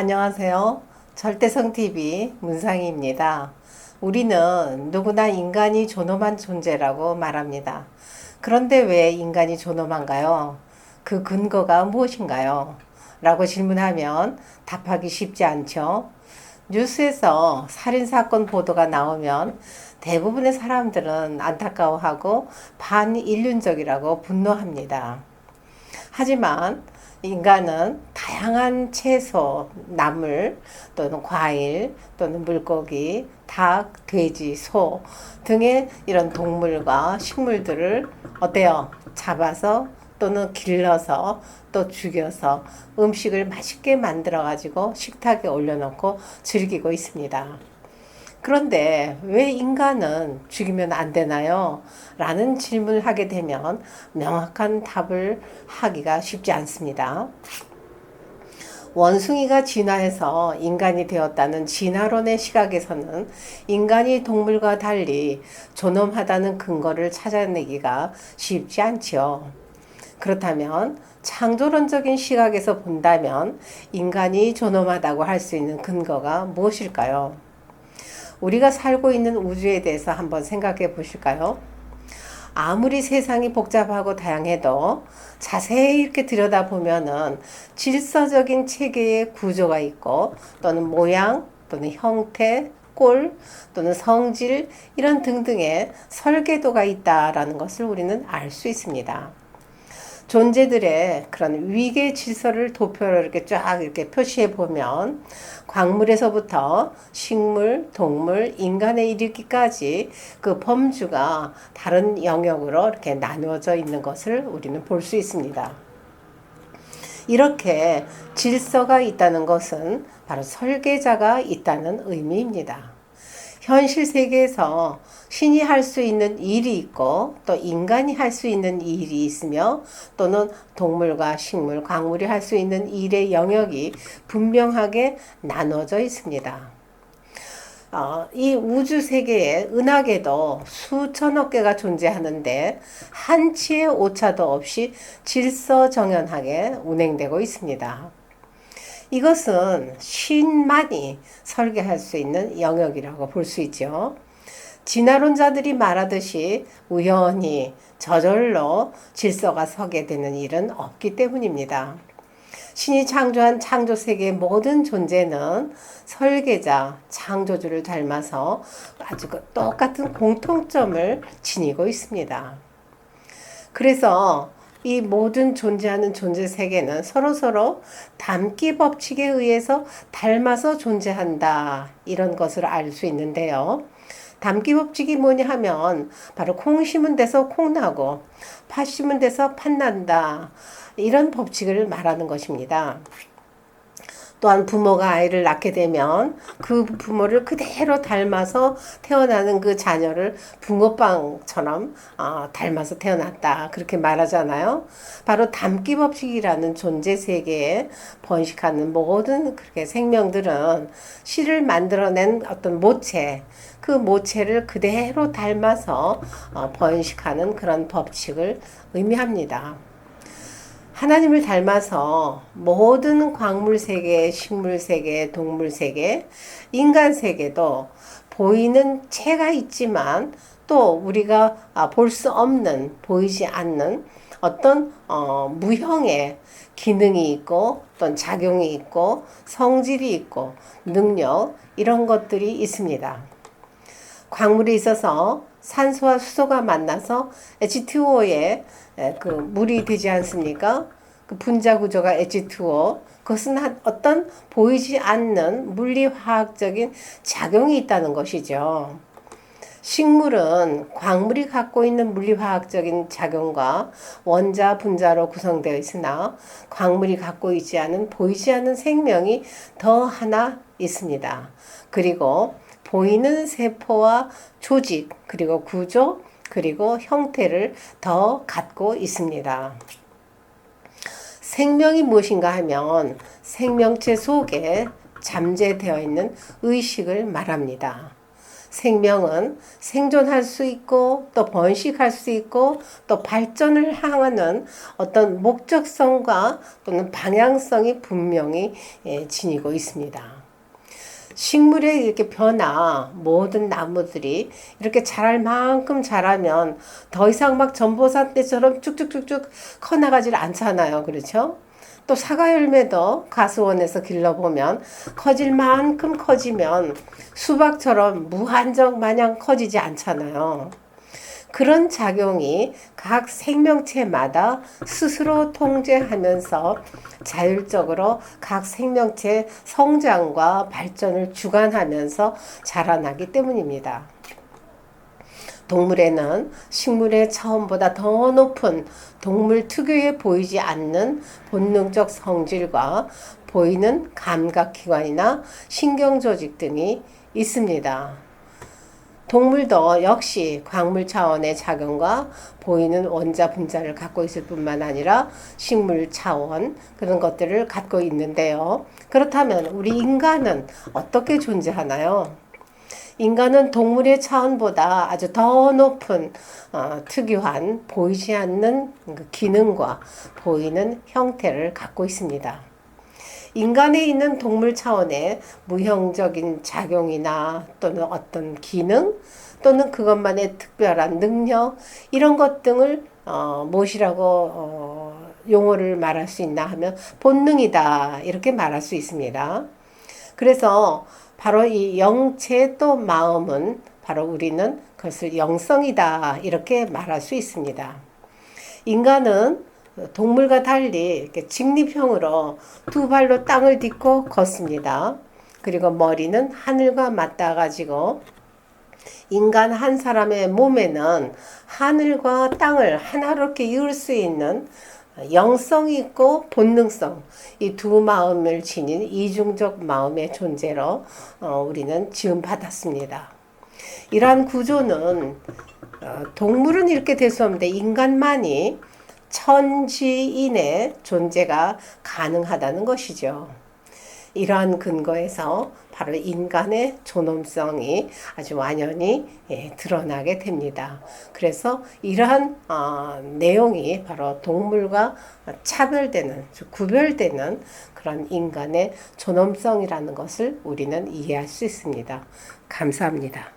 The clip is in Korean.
안녕하세요. 절대성TV 문상희입니다. 우리는 누구나 인간이 존엄한 존재라고 말합니다. 그런데 왜 인간이 존엄한가요? 그 근거가 무엇인가요? 라고 질문하면 답하기 쉽지 않죠. 뉴스에서 살인사건 보도가 나오면 대부분의 사람들은 안타까워하고 반인륜적이라고 분노합니다. 하지만 인간은 다양한 채소, 나물 또는 과일 또는 물고기, 닭, 돼지, 소 등의 이런 동물과 식물들을 어때요? 잡아서 또는 길러서 또 죽여서 음식을 맛있게 만들어 가지고 식탁에 올려놓고 즐기고 있습니다. 그런데 왜 인간은 죽이면 안 되나요? 라는 질문을 하게 되면 명확한 답을 하기가 쉽지 않습니다. 원숭이가 진화해서 인간이 되었다는 진화론의 시각에서는 인간이 동물과 달리 존엄하다는 근거를 찾아내기가 쉽지 않지요. 그렇다면 창조론적인 시각에서 본다면 인간이 존엄하다고 할 수 있는 근거가 무엇일까요? 우리가 살고 있는 우주에 대해서 한번 생각해 보실까요? 아무리 세상이 복잡하고 다양해도 자세히 이렇게 들여다보면은 질서적인 체계의 구조가 있고 또는 모양 또는 형태 꼴 또는 성질 이런 등등의 설계도가 있다라는 것을 우리는 알 수 있습니다. 존재들의 그런 위계 질서를 도표로 이렇게 쫙 이렇게 표시해 보면 광물에서부터 식물, 동물, 인간에 이르기까지 그 범주가 다른 영역으로 이렇게 나누어져 있는 것을 우리는 볼 수 있습니다. 이렇게 질서가 있다는 것은 바로 설계자가 있다는 의미입니다. 현실 세계에서 신이 할 수 있는 일이 있고 또 인간이 할 수 있는 일이 있으며 또는 동물과 식물, 광물이 할 수 있는 일의 영역이 분명하게 나눠져 있습니다. 어, 이 우주 세계에 은하계도 수천억 개가 존재하는데 한치의 오차도 없이 질서정연하게 운행되고 있습니다. 이것은 신만이 설계할 수 있는 영역이라고 볼 수 있죠. 진화론자들이 말하듯이 우연히 저절로 질서가 서게 되는 일은 없기 때문입니다. 신이 창조한 창조 세계의 모든 존재는 설계자, 창조주를 닮아서 아주 그 똑같은 공통점을 지니고 있습니다. 그래서 이 모든 존재하는 존재 세계는 서로서로 닮기 법칙에 의해서 닮아서 존재한다. 이런 것을 알 수 있는데요. 닮기 법칙이 뭐냐 하면 바로 콩 심은 데서 콩 나고 팥 심은 데서 팥 난다. 이런 법칙을 말하는 것입니다. 또한 부모가 아이를 낳게 되면 그 부모를 그대로 닮아서 태어나는 그 자녀를 붕어빵처럼 어, 닮아서 태어났다 그렇게 말하잖아요. 바로 닮기 법칙이라는 존재 세계에 번식하는 모든 그렇게 생명들은 씨를 만들어낸 어떤 모체 그 모체를 그대로 닮아서 어, 번식하는 그런 법칙을 의미합니다. 하나님을 닮아서 모든 광물 세계, 식물 세계, 동물 세계, 인간 세계도 보이는 체가 있지만 또 우리가 아, 볼수 없는 보이지 않는 어떤 어, 무형의 기능이 있고 어떤 작용이 있고 성질이 있고 능력 이런 것들이 있습니다. 광물이 있어서 산소와 수소가 만나서 H2O에 그 물이 되지 않습니까? 그 분자 구조가 H2O. 그것은 어떤 보이지 않는 물리화학적인 작용이 있다는 것이죠. 식물은 광물이 갖고 있는 물리화학적인 작용과 원자, 분자로 구성되어 있으나 광물이 갖고 있지 않은 보이지 않는 생명이 더 하나 있습니다. 그리고 보이는 세포와 조직, 그리고 구조, 그리고 형태를 더 갖고 있습니다. 생명이 무엇인가 하면 생명체 속에 잠재되어 있는 의식을 말합니다. 생명은 생존할 수 있고 또 번식할 수 있고 또 발전을 향하는 어떤 목적성과 또는 방향성이 분명히 예, 지니고 있습니다. 식물의 이렇게 변화, 모든 나무들이 이렇게 자랄 만큼 자라면 더 이상 막 전보산 때처럼 쭉쭉쭉쭉 커나가질 않잖아요. 그렇죠? 또 사과 열매도 가수원에서 길러보면 커질 만큼 커지면 수박처럼 무한정 마냥 커지지 않잖아요. 그런 작용이 각 생명체마다 스스로 통제하면서 자율적으로 각 생명체 성장과 발전을 주관하면서 자라나기 때문입니다. 동물에는 식물의 차원보다 더 높은 동물 특유의 보이지 않는 본능적 성질과 보이는 감각기관이나 신경조직 등이 있습니다. 동물도 역시 광물 차원의 작용과 보이는 원자 분자를 갖고 있을 뿐만 아니라 식물 차원 그런 것들을 갖고 있는데요. 그렇다면 우리 인간은 어떻게 존재하나요? 인간은 동물의 차원보다 아주 더 높은 어, 특유한 보이지 않는 그 기능과 보이는 형태를 갖고 있습니다. 인간에 있는 동물 차원의 무형적인 작용이나 또는 어떤 기능 또는 그것만의 특별한 능력 이런 것 등을 어, 무엇이라고 어, 용어를 말할 수 있나 하면 본능이다 이렇게 말할 수 있습니다. 그래서 바로 이 영체 또 마음은 바로 우리는 그것을 영성이다 이렇게 말할 수 있습니다. 인간은 동물과 달리 이렇게 직립형으로 두 발로 땅을 딛고 걷습니다. 그리고 머리는 하늘과 맞닿아 가지고 인간 한 사람의 몸에는 하늘과 땅을 하나롭게 이을 수 있는 영성이 있고 본능성 이 두 마음을 지닌 이중적 마음의 존재로 어, 우리는 지음 받았습니다. 이러한 구조는 어, 동물은 이렇게 될 수 없는데 인간만이 천지인의 존재가 가능하다는 것이죠. 이러한 근거에서 바로 인간의 존엄성이 아주 완연히 예, 드러나게 됩니다. 그래서 이러한 어, 내용이 바로 동물과 차별되는, 구별되는 그런 인간의 존엄성이라는 것을 우리는 이해할 수 있습니다. 감사합니다.